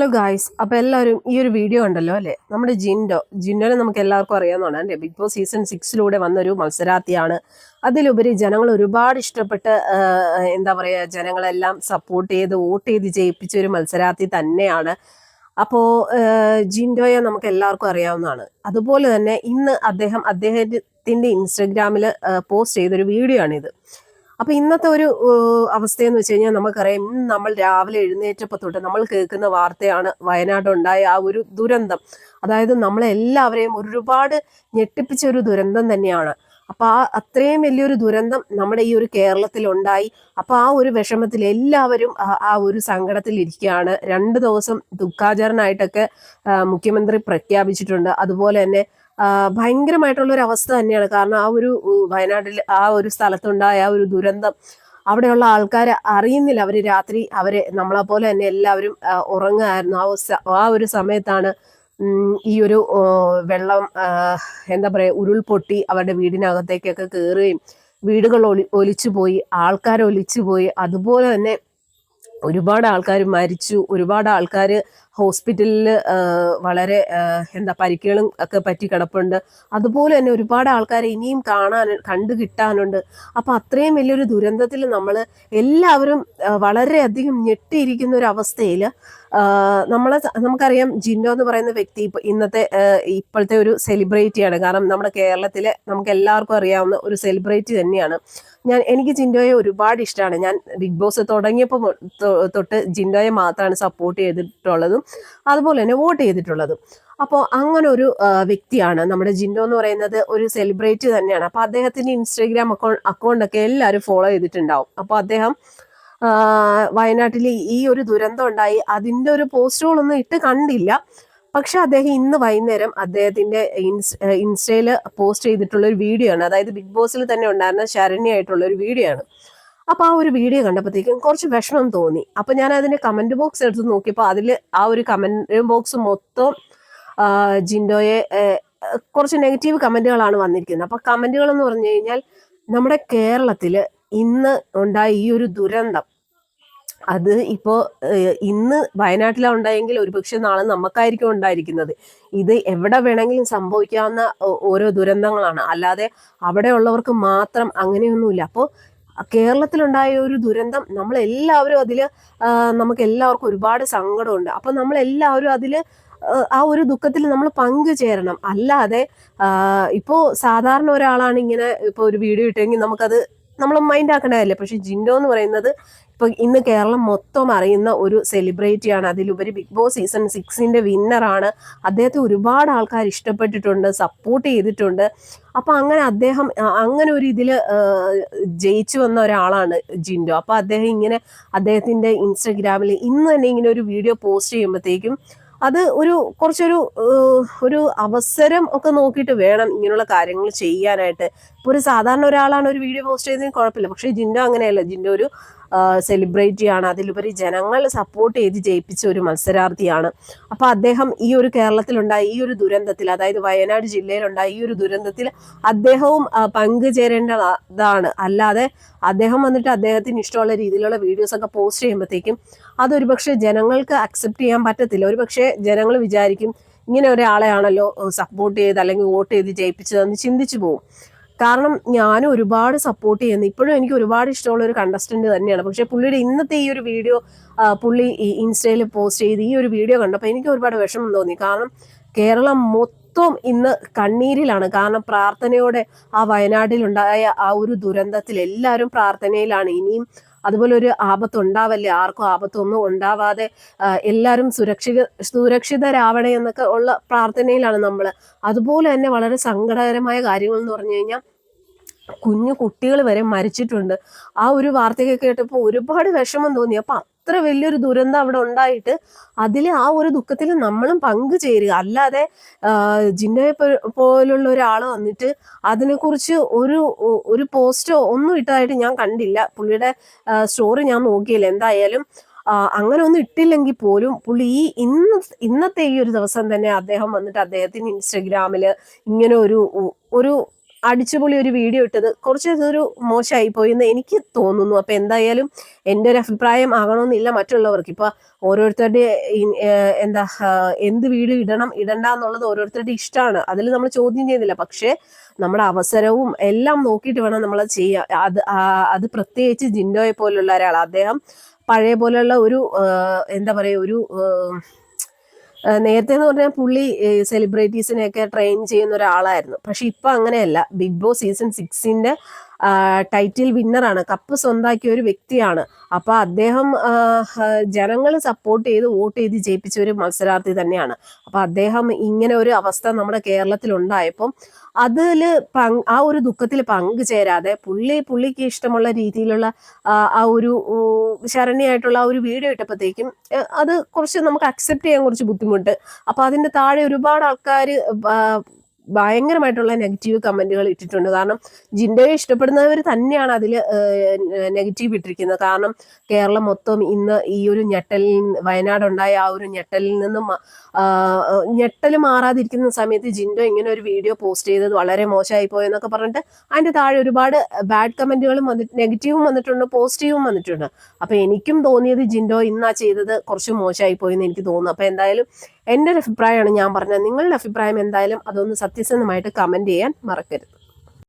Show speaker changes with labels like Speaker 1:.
Speaker 1: Hello guys അപ്പോൾ എല്ലാവരും ഈ ഒരു വീഡിയോ ഉണ്ടല്ലോ അല്ലേ? നമ്മുടെ ജിൻഡോ ജിൻഡോനെ നമുക്ക് എല്ലാവർക്കും അറിയാവുന്നതാണ്. അല്ലേ? ബിഗ് ബോസ് സീസൺ സിക്സിലൂടെ വന്നൊരു മത്സരാർത്ഥിയാണ്. അതിലുപരി ജനങ്ങൾ ഒരുപാട് ഇഷ്ടപ്പെട്ട് എന്താ പറയുക ജനങ്ങളെല്ലാം സപ്പോർട്ട് ചെയ്ത് വോട്ട് ചെയ്ത് ജയിപ്പിച്ച ഒരു മത്സരാർത്ഥി തന്നെയാണ്. അപ്പോൾ ജിൻഡോയെ നമുക്ക് എല്ലാവർക്കും അറിയാവുന്നതാണ്. അതുപോലെ തന്നെ ഇന്ന് അദ്ദേഹം അദ്ദേഹത്തിന്റെ ഇൻസ്റ്റഗ്രാമിൽ പോസ്റ്റ് ചെയ്തൊരു വീഡിയോ ആണിത് അപ്പൊ ഇന്നത്തെ ഒരു അവസ്ഥ എന്ന് വെച്ച് കഴിഞ്ഞാൽ നമുക്കറിയാം നമ്മൾ രാവിലെ എഴുന്നേറ്റപ്പോൾ തൊട്ട് നമ്മൾ കേൾക്കുന്ന വാർത്തയാണ് വയനാട് ഉണ്ടായ ആ ഒരു ദുരന്തം. അതായത് നമ്മളെല്ലാവരെയും ഒരുപാട് ഞെട്ടിപ്പിച്ച ഒരു ദുരന്തം തന്നെയാണ്. അപ്പൊ ആ അത്രയും വലിയൊരു ദുരന്തം നമ്മുടെ ഈ ഒരു കേരളത്തിൽ ഉണ്ടായി അപ്പൊ ആ ഒരു വിഷമത്തിൽ എല്ലാവരും ആ- ഒരു സങ്കടത്തിൽ ഇരിക്കുകയാണ്. രണ്ട് ദിവസം ദുഃഖാചരണമായിട്ടൊക്കെ മുഖ്യമന്ത്രി പ്രഖ്യാപിച്ചിട്ടുണ്ട്. അതുപോലെ തന്നെ ഭയങ്കരമായിട്ടുള്ള ഒരു അവസ്ഥ തന്നെയാണ്. കാരണം ആ ഒരു വയനാട്ടിൽ ആ ഒരു സ്ഥലത്തുണ്ടായ ആ ഒരു ദുരന്തം അവിടെയുള്ള ആൾക്കാർ അറിയുന്നില്ല. അവർ രാത്രി അവരെ നമ്മളെ പോലെ തന്നെ എല്ലാവരും ഉറങ്ങുകയായിരുന്നു. ആ ആ ഒരു സമയത്താണ് ഈ ഒരു വെള്ളം എന്താ പറയുക ഉരുൾപൊട്ടി അവരുടെ വീടിനകത്തേക്കൊക്കെ കയറുകയും വീടുകൾ ഒലി ഒലിച്ചു പോയി ആൾക്കാർ ഒലിച്ചു പോയി അതുപോലെ തന്നെ ഒരുപാട് ആൾക്കാർ മരിച്ചു. ഒരുപാട് ആൾക്കാർ ഹോസ്പിറ്റലിൽ വളരെ എന്താ പരിക്കുകളും ഒക്കെ പറ്റി കിടപ്പുണ്ട്. അതുപോലെ തന്നെ ഒരുപാട് ആൾക്കാരെ ഇനിയും കാണാൻ കണ്ടു കിട്ടാനുണ്ട്. അപ്പം അത്രയും വലിയൊരു ദുരന്തത്തിൽ നമ്മൾ എല്ലാവരും വളരെയധികം ഞെട്ടിയിരിക്കുന്ന ഒരു അവസ്ഥയിൽ നമ്മളെ നമുക്കറിയാം ജിൻഡോ എന്ന് പറയുന്ന വ്യക്തി ഇപ്പൊ ഇന്നത്തെ ഇപ്പോഴത്തെ ഒരു സെലിബ്രിറ്റിയാണ്. കാരണം നമ്മുടെ കേരളത്തിലെ നമുക്ക് എല്ലാവർക്കും അറിയാവുന്ന ഒരു സെലിബ്രിറ്റി തന്നെയാണ്. ഞാൻ എനിക്ക് ജിൻഡോയെ ഒരുപാട് ഇഷ്ടമാണ് ഞാൻ ബിഗ് ബോസ് തുടങ്ങിയപ്പോൾ തൊട്ട് ജിൻഡോയെ മാത്രമാണ് സപ്പോർട്ട് ചെയ്തിട്ടുള്ളതും അതുപോലെ തന്നെ വോട്ട് ചെയ്തിട്ടുള്ളതും. അപ്പോൾ അങ്ങനെ ഒരു വ്യക്തിയാണ്. നമ്മുടെ ജിൻഡോ എന്ന് പറയുന്നത് ഒരു സെലിബ്രിറ്റി തന്നെയാണ്. അപ്പോൾ അദ്ദേഹത്തിന്റെ ഇൻസ്റ്റഗ്രാം അക്കൗണ്ട് അക്കൗണ്ടൊക്കെ എല്ലാവരും ഫോളോ ചെയ്തിട്ടുണ്ടാവും. അപ്പോൾ അദ്ദേഹം വയനാട്ടിൽ ഈ ഒരു ദുരന്തം ഉണ്ടായി. അതിന്റെ ഒരു പോസ്റ്റുകളൊന്നും ഇട്ട് കണ്ടില്ല. പക്ഷെ അദ്ദേഹം ഇന്ന് വൈകുന്നേരം അദ്ദേഹത്തിന്റെ ഇൻസ് ഇൻസ്റ്റയിൽ പോസ്റ്റ് ചെയ്തിട്ടുള്ള ഒരു വീഡിയോ ആണ്. അതായത് ബിഗ് ബോസിൽ തന്നെ ഉണ്ടായിരുന്ന ശരണ്യായിട്ടുള്ള ഒരു വീഡിയോ ആണ്. അപ്പൊ ആ ഒരു വീഡിയോ കണ്ടപ്പോഴത്തേക്കും കുറച്ച് വിഷമം തോന്നി. അപ്പൊ ഞാൻ അതിന്റെ കമന്റ് ബോക്സ് എടുത്ത് നോക്കിയപ്പോൾ അതിൽ ആ ഒരു കമന്റ് ബോക്സ് മൊത്തം ജിൻഡോയെ കുറച്ച് നെഗറ്റീവ് കമന്റുകളാണ് വന്നിരിക്കുന്നത്. അപ്പൊ കമന്റുകൾ എന്ന് പറഞ്ഞു കഴിഞ്ഞാൽ നമ്മുടെ കേരളത്തിൽ ഇന്ന് ഉണ്ടായ ഈ ഒരു ദുരന്തം. അത് ഇപ്പോ ഏഹ്, ഇന്ന് വയനാട്ടിലാണ് ഉണ്ടായെങ്കിൽ ഒരുപക്ഷെ നാളെ നമുക്കായിരിക്കും ഉണ്ടായിരിക്കുന്നത്. ഇത് എവിടെ വേണമെങ്കിലും സംഭവിക്കാവുന്ന ഓരോ ദുരന്തങ്ങളാണ്. അല്ലാതെ അവിടെ ഉള്ളവർക്ക് മാത്രം അങ്ങനെയൊന്നുമില്ല. അപ്പോൾ കേരളത്തിലുണ്ടായ ഒരു ദുരന്തം നമ്മളെല്ലാവരും അതിൽ നമുക്ക് എല്ലാവർക്കും ഒരുപാട് സങ്കടമുണ്ട്. അപ്പം നമ്മളെല്ലാവരും അതിൽ ആ ഒരു ദുഃഖത്തിൽ നമ്മൾ പങ്കുചേരണം. അല്ലാതെ ഇപ്പോൾ സാധാരണ ഒരാളാണ് ഇങ്ങനെ ഇപ്പോൾ ഒരു വീഡിയോ ഇട്ടെങ്കിൽ നമുക്കത് നമ്മൾ മൈൻഡ് ആക്കണതല്ലേ. പക്ഷെ ജിൻഡോ എന്ന് പറയുന്നത് ഇപ്പൊ ഇന്ന് കേരളം മൊത്തം അറിയുന്ന ഒരു സെലിബ്രിറ്റിയാണ് അതിലുപരി ബിഗ് ബോസ് സീസൺ സിക്സിന്റെ വിന്നറാണ് അദ്ദേഹത്തെ ഒരുപാട് ആൾക്കാർ ഇഷ്ടപ്പെട്ടിട്ടുണ്ട് സപ്പോർട്ട് ചെയ്തിട്ടുണ്ട്. അപ്പൊ അങ്ങനെ അദ്ദേഹം അങ്ങനെ ഒരു ഇതിൽ ജയിച്ചു വന്ന ഒരാളാണ് ജിൻഡോ. അപ്പൊ അദ്ദേഹം ഇങ്ങനെ അദ്ദേഹത്തിന്റെ ഇൻസ്റ്റഗ്രാമിൽ ഇന്ന് തന്നെ ഇങ്ങനെ ഒരു വീഡിയോ പോസ്റ്റ് ചെയ്യുമ്പോഴത്തേക്കും അത് ഒരു കുറച്ചൊരു ഒരു അവസരം ഒക്കെ നോക്കിയിട്ട് വേണം ഇങ്ങനെയുള്ള കാര്യങ്ങൾ ചെയ്യാനായിട്ട്. ഇപ്പോൾ ഒരു സാധാരണ ഒരാളാണ് ഒരു വീഡിയോ പോസ്റ്റ് ചെയ്തതിന് കുഴപ്പമില്ല. പക്ഷേ ജിൻഡോ അങ്ങനെയല്ല. ജിൻഡോ ഒരു സെലിബ്രിറ്റി ചെയ്യുകയാണ് അതിലുപരി ജനങ്ങൾ സപ്പോർട്ട് ചെയ്ത് ജയിപ്പിച്ച ഒരു മത്സരാർത്ഥിയാണ്. അപ്പോൾ അദ്ദേഹം ഈ ഒരു കേരളത്തിലുണ്ടായ ഈ ഒരു ദുരന്തത്തിൽ അതായത് വയനാട് ജില്ലയിലുണ്ടായ ഈ ഒരു ദുരന്തത്തിൽ അദ്ദേഹവും പങ്കുചേരേണ്ടതാണ്. അല്ലാതെ അദ്ദേഹം വന്നിട്ട് അദ്ദേഹത്തിന് ഇഷ്ടമുള്ള രീതിയിലുള്ള വീഡിയോസ് ഒക്കെ പോസ്റ്റ് ചെയ്യുമ്പോഴത്തേക്കും അതൊരു പക്ഷേ ജനങ്ങൾക്ക് അക്സെപ്റ്റ് ചെയ്യാൻ പറ്റത്തില്ല. ഒരു പക്ഷേ ജനങ്ങൾ വിചാരിക്കും ഇങ്ങനെ ഒരാളെയാണല്ലോ സപ്പോർട്ട് ചെയ്ത് അല്ലെങ്കിൽ വോട്ട് ചെയ്ത് ജയിപ്പിച്ചതെന്ന് ചിന്തിച്ചു പോകും കാരണം ഞാനും ഒരുപാട് സപ്പോർട്ട് ചെയ്യുന്നു. ഇപ്പോഴും എനിക്ക് ഒരുപാട് ഇഷ്ടമുള്ള ഒരു കണ്ടസ്റ്റന്റ് തന്നെയാണ്. പക്ഷെ പുള്ളിയുടെ ഇന്നത്തെ ഈ ഒരു വീഡിയോ പുള്ളി ഇൻസ്റ്റയിൽ പോസ്റ്റ് ചെയ്ത് ഈ ഒരു വീഡിയോ കണ്ടപ്പോൾ എനിക്ക് ഒരുപാട് വിഷമം തോന്നി. കാരണം കേരളം മൊത്തം ഇന്ന് കണ്ണീരിലാണ്. കാരണം പ്രാർത്ഥനയോടെ ആ വയനാട്ടിലുണ്ടായ ആ ഒരു ദുരന്തത്തിൽ എല്ലാവരും പ്രാർത്ഥനയിലാണ്. ഇനിയും അതുപോലെ ഒരു ആപത്ത് ഉണ്ടാവല്ലേ ആർക്കും ആപത്തൊന്നും ഉണ്ടാവാതെ എല്ലാവരും സുരക്ഷിത സുരക്ഷിതരാവണേ എന്നൊക്കെ ഉള്ള പ്രാർത്ഥനയിലാണ് നമ്മൾ അതുപോലെ തന്നെ വളരെ സങ്കടകരമായ കാര്യങ്ങൾ എന്ന് പറഞ്ഞു കഴിഞ്ഞാൽ കുഞ്ഞു കുട്ടികൾ വരെ മരിച്ചിട്ടുണ്ട്. ആ ഒരു വാർത്തയൊക്കെ കേട്ടപ്പോൾ ഒരുപാട് വിഷമം തോന്നി. അപ്പൊ അത്ര വലിയൊരു ദുരന്തം അവിടെ ഉണ്ടായിട്ട് അതിൽ ആ ഒരു ദുഃഖത്തിൽ നമ്മളും പങ്കു ചേരുക അല്ലാതെ ജിന്നയെ പോലുള്ള ഒരാൾ വന്നിട്ട് അതിനെക്കുറിച്ച് ഒരു ഒരു പോസ്റ്റോ ഒന്നും ഇട്ടതായിട്ട് ഞാൻ കണ്ടില്ല. പുള്ളിയുടെ സ്റ്റോറി ഞാൻ നോക്കിയില്ല. എന്തായാലും അങ്ങനെ ഒന്നും ഇട്ടില്ലെങ്കിൽ പോലും പുള്ളി ഈ ഇന്ന് ഇന്നത്തെ ഈ ഒരു ദിവസം തന്നെ അദ്ദേഹം വന്നിട്ട് അദ്ദേഹത്തിന് ഇൻസ്റ്റഗ്രാമിൽ ഇങ്ങനെ ഒരു ഒരു അടിച്ചുപൊളി ഒരു വീഡിയോ ഇട്ടത് കുറച്ച് ഇതൊരു മോശമായി പോയി എന്ന് എനിക്ക് തോന്നുന്നു. അപ്പൊ എന്തായാലും എന്റെ ഒരു അഭിപ്രായം ആകണമെന്നില്ല മറ്റുള്ളവർക്ക്. ഇപ്പൊ ഓരോരുത്തരുടെ എന്താ എന്ത് വീഡിയോ ഇടണം ഇടണ്ട എന്നുള്ളത് ഓരോരുത്തരുടെ ഇഷ്ടമാണ്. അതിൽ നമ്മൾ ചോദ്യം ചെയ്യുന്നില്ല. പക്ഷേ നമ്മുടെ അവസരവും എല്ലാം നോക്കിയിട്ട് വേണം നമ്മൾ ചെയ്യാം അത് അത് പ്രത്യേകിച്ച് ജിൻഡോയെ പോലുള്ള ഒരാൾ. അദ്ദേഹം പഴയ പോലെയുള്ള ഒരു എന്താ പറയുക ഒരു നേരത്തെ എന്ന് പറഞ്ഞാൽ പുള്ളി സെലിബ്രിറ്റീസിനെയൊക്കെ ട്രെയിൻ ചെയ്യുന്ന ഒരാളായിരുന്നു. പക്ഷെ ഇപ്പൊ അങ്ങനെയല്ല. ബിഗ് ബോസ് സീസൺ സിക്സിന്റെ ടൈറ്റിൽ വിന്നറാണ് കപ്പ് സ്വന്താക്കിയ ഒരു വ്യക്തിയാണ്. അപ്പോൾ അദ്ദേഹം ജനങ്ങൾ സപ്പോർട്ട് ചെയ്ത് വോട്ട് ചെയ്ത് ജയിപ്പിച്ച ഒരു മത്സരാർത്ഥി തന്നെയാണ്. അപ്പോൾ അദ്ദേഹം ഇങ്ങനെ ഒരു അവസ്ഥ നമ്മുടെ കേരളത്തിൽ ഉണ്ടായപ്പം അതിൽ പങ് ആ ഒരു ദുഃഖത്തിൽ പങ്കുചേരാതെ പുള്ളി പുള്ളിക്ക് ഇഷ്ടമുള്ള രീതിയിലുള്ള ആ ഒരു ശരണിയായിട്ടുള്ള ആ ഒരു വീഡിയോ ഇട്ടപ്പോഴത്തേക്കും അത് കുറച്ച് നമുക്ക് അക്സെപ്റ്റ് ചെയ്യാൻ കുറച്ച് ബുദ്ധിമുട്ട്. അപ്പോൾ അതിന്റെ താഴെ ഒരുപാട് ആൾക്കാർ ഭയങ്കരമായിട്ടുള്ള നെഗറ്റീവ് കമന്റുകൾ ഇട്ടിട്ടുണ്ട്. കാരണം ജിൻഡോയെ ഇഷ്ടപ്പെടുന്നവർ തന്നെയാണ് അതിൽ നെഗറ്റീവ് ഇട്ടിരിക്കുന്നത്. കാരണം കേരളം മൊത്തം ഇന്ന് ഈ ഒരു ഞെട്ടലിൽ വയനാടുണ്ടായ ആ ഒരു ഞെട്ടലിൽ നിന്നും ഞെട്ടൽ മാറാതിരിക്കുന്ന സമയത്ത് ജിൻഡോ ഇങ്ങനെ ഒരു വീഡിയോ പോസ്റ്റ് ചെയ്തത് വളരെ മോശമായി പോയെന്നൊക്കെ പറഞ്ഞിട്ട് അതിന്റെ താഴെ ഒരുപാട് ബാഡ് കമന്റുകളും വന്നിട്ട് നെഗറ്റീവും വന്നിട്ടുണ്ട് പോസിറ്റീവും വന്നിട്ടുണ്ട്. അപ്പൊ എനിക്കും തോന്നിയത് ജിൻഡോ ഇന്നാ ചെയ്തത് കുറച്ച് മോശമായി പോയെന്ന് എനിക്ക് തോന്നുന്നു. അപ്പൊ എന്തായാലും എന്റെ ഒരു അഭിപ്രായമാണ് ഞാൻ പറഞ്ഞത്. നിങ്ങളുടെ അഭിപ്രായം എന്തായാലും അതൊന്ന് സത്യസന്ധമായിട്ട് കമന്റ് ചെയ്യാൻ മറക്കരുത്.